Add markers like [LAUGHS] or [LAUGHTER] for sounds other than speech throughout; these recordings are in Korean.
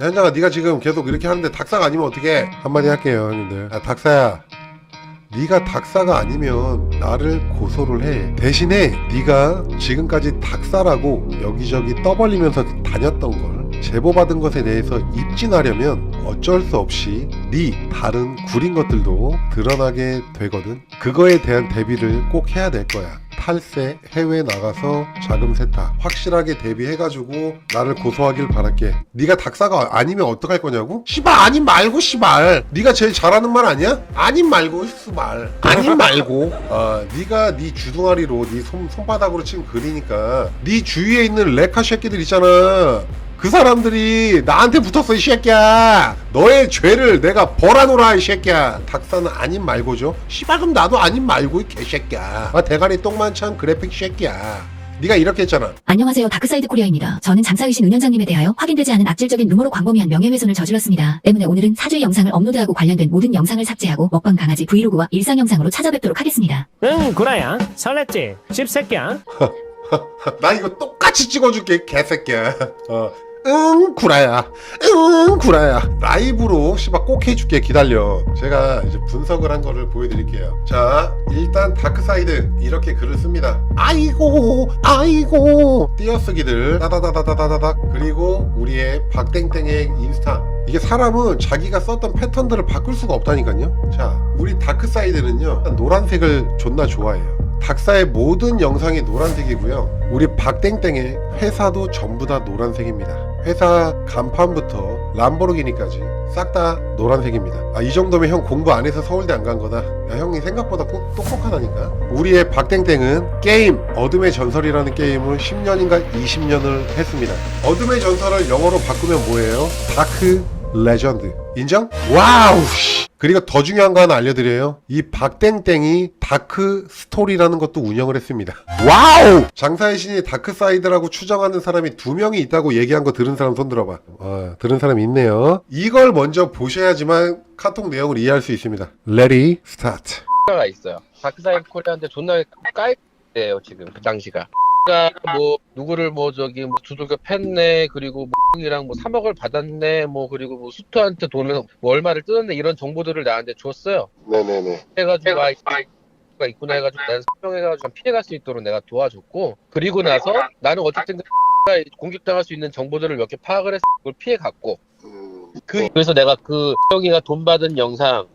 야, 현장아 네가 지금 계속 이렇게 하는데 닭사가 아니면 어떻게 한마디 할게요 형님들. 아 닭사야. 네가 닭사가 아니면 나를 고소를 해. 대신에 네가 지금까지 닭사라고 여기저기 떠벌리면서 다녔던 걸 제보받은 것에 대해서 입증하려면 어쩔 수 없이 네 다른 구린 것들도 드러나게 되거든. 그거에 대한 대비를 꼭 해야 될 거야 탈세 해외 나가서 자금 세탁 확실하게 대비해가지고 나를 고소하길 바랄게. 네가 닭사가 아니면 어떡할 거냐고? 씨발 아님 말고 씨발. 네가 제일 잘하는 말 아니야? 아님 말고 씨발 아님 말고. 아 네가 네 주둥아리로 네 손, 손바닥으로 치면 그리니까 네 주위에 있는 레카 새끼들 있잖아 그 사람들이 나한테 붙었어 이 새끼야 너의 죄를 내가 벌어놓으라 이 새끼야 닭사는 아님 말고죠 씨발 그럼 나도 아님 말고 이 개새끼야 아 대가리 똥만찬 그래픽 새끼야 네가 이렇게 했잖아 안녕하세요. 다크사이드 코리아입니다. 저는 장사의신 운영장님에 대하여 확인되지 않은 악질적인 루머로 광범위한 명예훼손을 저질렀습니다. 때문에 오늘은 사죄 영상을 업로드하고 관련된 모든 영상을 삭제하고 먹방 강아지 브이로그와 일상 영상으로 찾아뵙도록 하겠습니다. 응 구라야 설렜지 씹새끼야 [LAUGHS] 나 이거 똑같이 찍어줄게 개새끼야 어. 응 구라야. 응 구라야. 라이브로 씨발 꼭 해줄게. 기다려. 제가 이제 분석을 한 거를 보여드릴게요. 자 일단 다크사이드 이렇게 글을 씁니다. 아이고 아이고. 띄어쓰기들. 따다다다다다다 그리고 우리의 박땡땡의 인스타. 이게 사람은 자기가 썼던 패턴들을 바꿀 수가 없다니까요. 자 우리 다크사이드는요 노란색을 존나 좋아해요. 닥사의 모든 영상이 노란색이고요. 우리 박땡땡의 회사도 전부 다 노란색입니다. 회사 간판부터 람보르기니까지 싹 다 노란색입니다. 아, 이 정도면 형 공부 안 해서 서울대 안 간 거다. 야, 형이 생각보다 꼭 똑똑하다니까. 우리의 박땡땡은 게임 어둠의 전설이라는 게임을 10년인가 20년을 했습니다. 어둠의 전설을 영어로 바꾸면 뭐예요? 다크 레전드. 인정? 와우! 씨. 그리고 더 중요한 거 하나 알려드려요. 이 박땡땡이 다크 스토리라는 것도 운영을 했습니다. 와우! 장사의 신이 다크 사이드라고 추정하는 사람이 두 명이 있다고 얘기한 거 들은 사람 손 들어봐. 어, 들은 사람 있네요. 이걸 먼저 보셔야지만 카톡 내용을 이해할 수 있습니다. Ready, start. 가 있어요. 다크사이드 코리아한테 존나 깔때예요 지금 그 당시가. 그러니까 뭐 누구를 뭐 저기 뭐 두들겨 팼네 그리고 뭐 이랑 뭐 3억을 받았네 뭐 그리고 뭐 수트한테 돈을 뭐 얼마를 뜯었네 이런 정보들을 나한테 줬어요. 네네네. 해가지고 아가 있구나 해가지고 나는 설명해가지고 피해갈 수 있도록 내가 도와줬고 그리고 나서 나는 어쨌든 그 공격당할 수 있는 정보들을 몇 개 파악을 해서 그걸 피해갔고 그 그래서 내가 그 형이가 돈 받은 영상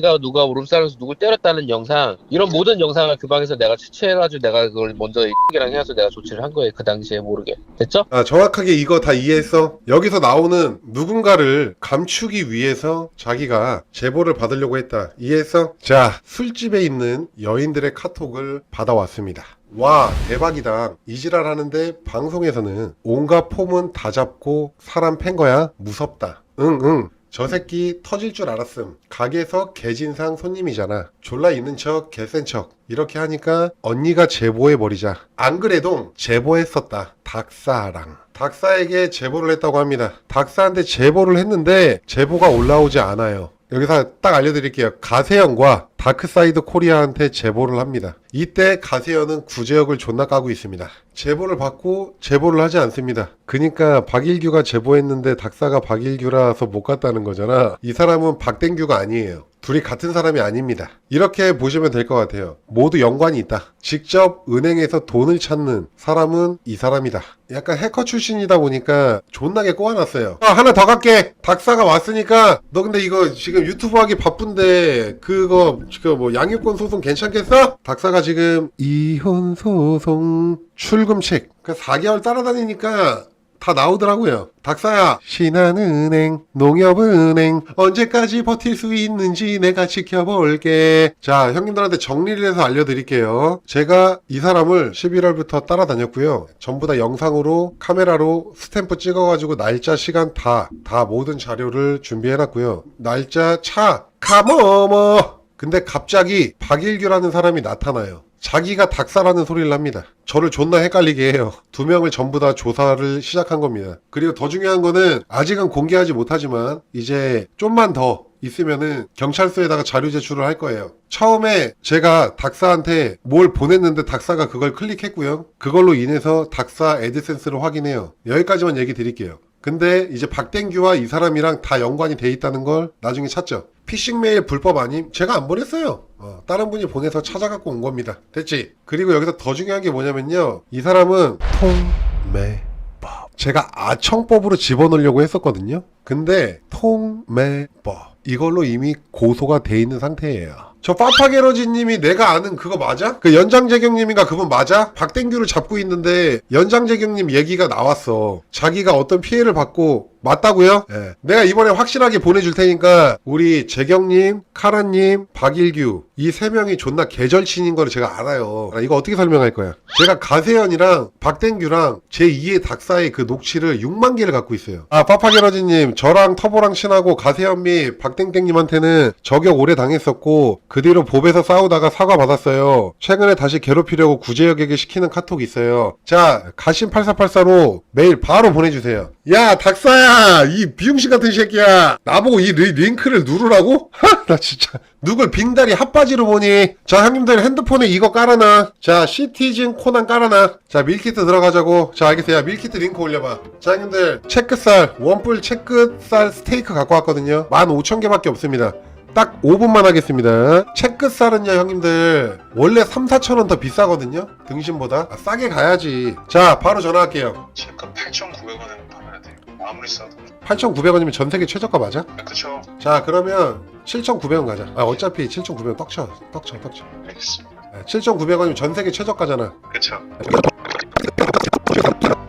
가 누가 오름살에서 누굴 때렸다는 영상 이런 모든 영상을 그 방에서 내가 취재해가지고 내가 그걸 먼저 이랑 해서 내가 조치를 한 거예요 그 당시에 모르게 됐죠? 아, 정확하게 이거 다 이해했어? 여기서 나오는 누군가를 감추기 위해서 자기가 제보를 받으려고 했다. 이해했어? 자, 술집에 있는 여인들의 카톡을 받아왔습니다. 와, 대박이다. 이지랄 하는데 방송에서는 온갖 폼은 다 잡고 사람 팬 거야? 무섭다. 응, 응. 저 새끼 터질 줄 알았음. 가게에서 개진상 손님이잖아. 졸라 있는 척, 개센 척. 이렇게 하니까 언니가 제보해버리자. 안 그래도 제보했었다. 닥사랑. 닥사에게 제보를 했다고 합니다. 닥사한테 제보를 했는데 제보가 올라오지 않아요. 여기서 딱 알려드릴게요. 가세현과 다크사이드 코리아한테 제보를 합니다. 이때 가세현은 구제역을 존나 까고 있습니다. 제보를 받고 제보를 하지 않습니다. 그니까 박일규가 제보했는데 닥사가 박일규라서 못 갔다는 거잖아. 이 사람은 박땡규가 아니에요. 둘이 같은 사람이 아닙니다. 이렇게 보시면 될 것 같아요. 모두 연관이 있다. 직접 은행에서 돈을 찾는 사람은 이 사람이다. 약간 해커 출신이다 보니까 존나게 꼬아놨어요. 아, 하나 더 갈게. 닥사가 왔으니까 너 근데 이거 지금 유튜브 하기 바쁜데 그거 지금 뭐 양육권 소송 괜찮겠어? 닥사가 지금 이혼 소송 출금책 그 4개월 따라다니니까 다 나오더라고요. 닥사야, 신한은행, 농협은행, 언제까지 버틸 수 있는지 내가 지켜볼게. 자, 형님들한테 정리를 해서 알려드릴게요. 제가 이 사람을 11월부터 따라다녔고요. 전부 다 영상으로, 카메라로 스탬프 찍어가지고 날짜, 시간 다, 다 모든 자료를 준비해놨고요. 날짜, 차, 가머머! 근데 갑자기 박일규라는 사람이 나타나요. 자기가 닭사라는 소리를 합니다. 저를 존나 헷갈리게 해요. 두 명을 전부 다 조사를 시작한 겁니다. 그리고 더 중요한 거는 아직은 공개하지 못하지만 이제 좀만 더 있으면은 경찰서에다가 자료 제출을 할 거예요. 처음에 제가 닥사한테 뭘 보냈는데 닥사가 그걸 클릭했고요. 그걸로 인해서 닥사 애드센스를 확인해요. 여기까지만 얘기 드릴게요. 근데 이제 박땡규와 이 사람이랑 다 연관이 돼 있다는 걸 나중에 찾죠. 피싱 메일 불법 아님? 제가 안 보냈어요. 어, 다른 분이 보내서 찾아갖고 온 겁니다. 됐지? 그리고 여기서 더 중요한 게 뭐냐면요. 이 사람은 통매법. 제가 아청법으로 집어넣으려고 했었거든요. 근데 통매법. 이걸로 이미 고소가 돼 있는 상태예요. 저 파파게러지님이 내가 아는 그거 맞아? 그 연장재경님인가 그분 맞아? 박땡규를 잡고 있는데 연장재경님 얘기가 나왔어. 자기가 어떤 피해를 받고 맞다고요? 예. 내가 이번에 확실하게 보내줄 테니까 우리 재경님, 카라님, 박일규 이 세 명이 존나 개절친인 거를 제가 알아요. 아, 이거 어떻게 설명할 거야? 제가 가세현이랑 박땡규랑 제 2의 닥사의 그 녹취를 6만 개를 갖고 있어요. 아 파파게러지님 저랑 터보랑 친하고 가세현 및 박땡땡님한테는 저격 오래 당했었고 그 뒤로 법에서 싸우다가 사과 받았어요. 최근에 다시 괴롭히려고 구제역에게 시키는 카톡 있어요. 자 가신 8484로 메일 바로 보내주세요. 야 닥사야! 이 비용신 같은 새끼야! 나보고 이 리- 링크를 누르라고? [LAUGHS] 하, 나 진짜. 누굴 빙다리 핫바지로 보니? 자 형님들 핸드폰에 이거 깔아놔. 자 시티즌 코난 깔아놔. 자 밀키트 들어가자고. 자 알겠어요. 야 밀키트 링크 올려봐. 자 형님들 체크살 원뿔 체크살 스테이크 갖고 왔거든요. 15,000개밖에 없습니다 딱 5분만 하겠습니다. 체크살은요, 형님들. 원래 3, 4천원 더 비싸거든요? 등심보다. 아, 싸게 가야지. 자, 바로 전화할게요. 제가 8,900원에 팔아야 돼요. 아무리 싸도. 8,900원이면 전 세계 최저가 맞아? 아, 그쵸? 자, 그러면 7,900원 가자. 아, 어차피 7,900원 떡쳐. 떡쳐, 떡쳐. 알겠습니다. 7,900원이면 전 세계 최저가잖아. 그쵸?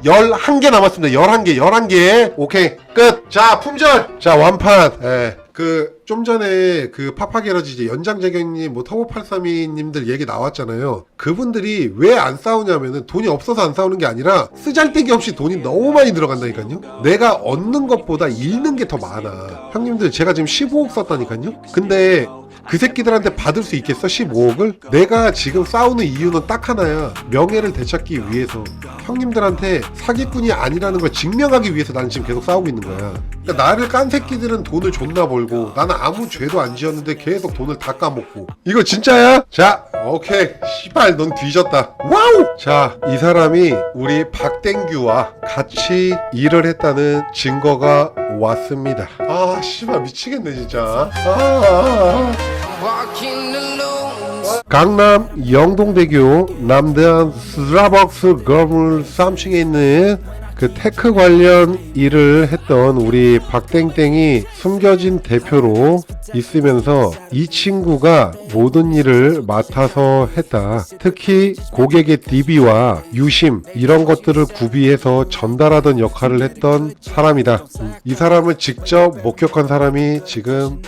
11개 남았습니다. 11개, 11개. 오케이. 끝. 자, 품절. 자, 완판. 예. 그, 좀 전에 그 파파게러지 이제 연장재경님, 뭐 터보832님들 얘기 나왔잖아요. 그분들이 왜 안 싸우냐면은 돈이 없어서 안 싸우는 게 아니라 쓰잘데기 없이 돈이 너무 많이 들어간다니까요. 내가 얻는 것보다 잃는 게 더 많아. 형님들 제가 지금 15억 썼다니까요. 근데 그 새끼들한테 받을 수 있겠어? 15억을? 내가 지금 싸우는 이유는 딱 하나야. 명예를 되찾기 위해서. 형님들한테 사기꾼이 아니라는 걸 증명하기 위해서 나는 지금 계속 싸우고 있는 거야. 그러니까 나를 깐 새끼들은 돈을 존나 벌고 나는 아무 죄도 안 지었는데 계속 돈을 다 까먹고. 이거 진짜야? 자, 오케이. 씨발, 넌 뒤졌다. 와우! 자, 이 사람이 우리 박땡규와 같이 일을 했다는 증거가 왔습니다. 아, 씨발, 미치겠네, 진짜. 아, 아, 아. 강남 영동대교 남대한 스타벅스 건물 3층에 있는 그 테크 관련 일을 했던 우리 박땡땡이 숨겨진 대표로 있으면서 이 친구가 모든 일을 맡아서 했다. 특히 고객의 DB와 유심 이런 것들을 구비해서 전달하던 역할을 했던 사람이다. 음, 이 사람을 직접 목격한 사람이 지금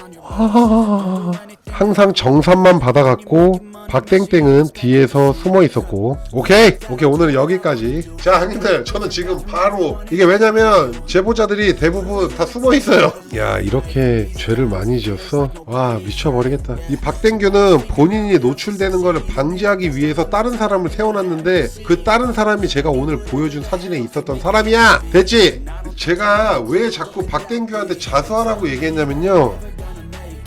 항상 정산만 받아갔고 박땡땡은 뒤에서 숨어 있었고. 오케이! 오케이 오늘은 여기까지. 자 형님들 저는 지금 바로 이게 왜냐면 제보자들이 대부분 다 숨어 있어요. 야 이렇게 죄를 많이 지었어? 와 미쳐버리겠다. 이 박땡규는 본인이 노출되는 거를 방지하기 위해서 다른 사람을 세워놨는데 그 다른 사람이 제가 오늘 보여준 사진에 있었던 사람이야! 됐지? 제가 왜 자꾸 박땡규한테 자수하라고 얘기했냐면요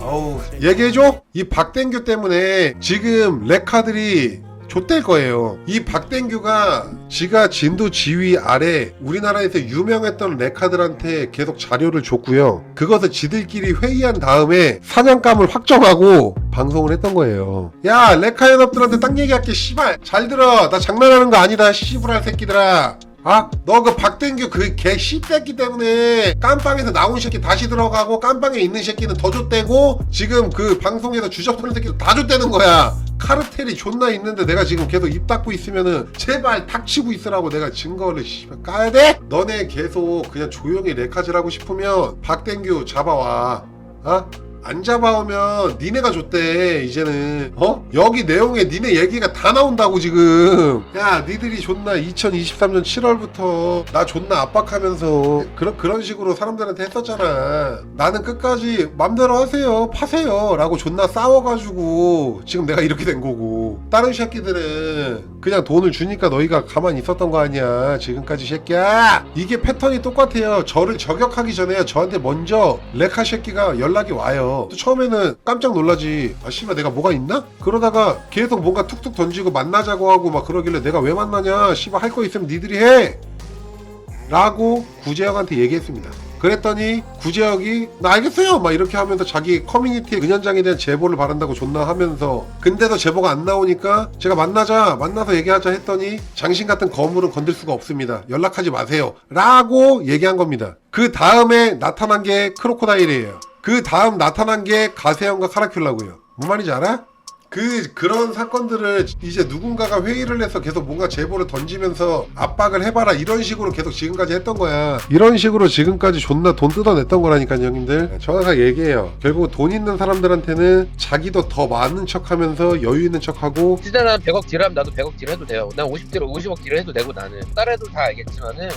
어우 얘기해줘? 이 박땡규 때문에 지금 레카들이 좆될 거예요. 이 박땡규가 지가 진도 지휘 아래 우리나라에서 유명했던 레카들한테 계속 자료를 줬고요. 그것을 지들끼리 회의한 다음에 사냥감을 확정하고 방송을 했던 거예요. 야 레카 연합들한테 딱 얘기할게 씨발. 잘 들어. 나 장난하는 거 아니다 씨부랄 새끼들아 아, 너 그 박땡규 그개 씨새끼 때문에 깜빵에서 나온 새끼 다시 들어가고 깜빵에 있는 새끼는 더 줬대고 지금 그 방송에서 주접하는 새끼도 다 줬대는 거야. 카르텔이 존나 있는데 내가 지금 계속 입 닫고 있으면은 제발 닥치고 있으라고 내가 증거를 씨발 까야 돼? 너네 계속 그냥 조용히 레카질 하고 싶으면 박땡규 잡아와. 어? 안 잡아오면 니네가 줬대 이제는. 어? 여기 내용에 니네 얘기가 다 나온다고 지금. 야 니들이 존나? 2023년 7월부터 나 존나? 압박하면서. 그런 그런 식으로 사람들한테 했었잖아. 나는 끝까지 맘대로 하세요 파세요. 라고 존나? 싸워가지고 지금 내가 이렇게 된 거고 다른 새끼들은 그냥 돈을 주니까 너희가 가만히 있었던 거 아니야 지금까지 새끼야. 이게 패턴이 똑같아요. 저를 저격하기 전에 저한테 먼저 레카 새끼가 연락이 와요. 또 처음에는 깜짝 놀라지. 아 씨발 내가 뭐가 있나? 그러다가 계속 뭔가 툭툭 던지고 만나자고 하고 막 그러길래 내가 왜 만나냐? 씨발 할 거 있으면 니들이 해 라고 구재혁한테 얘기했습니다. 그랬더니 구재혁이 나 알겠어요. 막 이렇게 하면서 자기 커뮤니티 은현장에 대한 제보를 바란다고 존나 하면서 근데도 제보가 안 나오니까 제가 만나자 만나서 얘기하자 했더니 장신 같은 거물은 건들 수가 없습니다. 연락하지 마세요. 라고 얘기한 겁니다. 그 다음에 나타난 게 크로코다일이에요. 그 다음 나타난 게 가세형과 카라큘라고요. 뭔 말인지 알아? 그 그런 사건들을 이제 누군가가 회의를 해서 계속 뭔가 제보를 던지면서 압박을 해봐라 이런 식으로 계속 지금까지 했던 거야. 이런 식으로 지금까지 존나 돈 뜯어냈던 거라니까요 형님들. 정확하게 얘기해요. 결국 돈 있는 사람들한테는 자기도 더 많은 척하면서 여유 있는 척하고 진짜 난 100억 딜하면 나도 100억 딜 해도 돼요. 난 50딜 50억 딜 해도 되고 나는. 애들 다 알겠지만은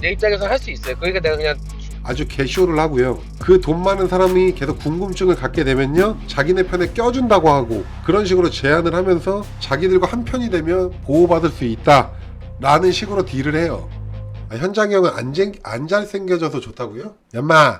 내 입장에서 할 수 있어요. 그러니까 내가 그냥 아주 개쇼를 하고요. 그 돈 많은 사람이 계속 궁금증을 갖게 되면요. 자기네 편에 껴준다고 하고 그런 식으로 제안을 하면서 자기들과 한편이 되면 보호받을 수 있다. 라는 식으로 딜을 해요. 아, 현장형은 안, 쟁- 안 잘생겨져서 좋다고요? 연마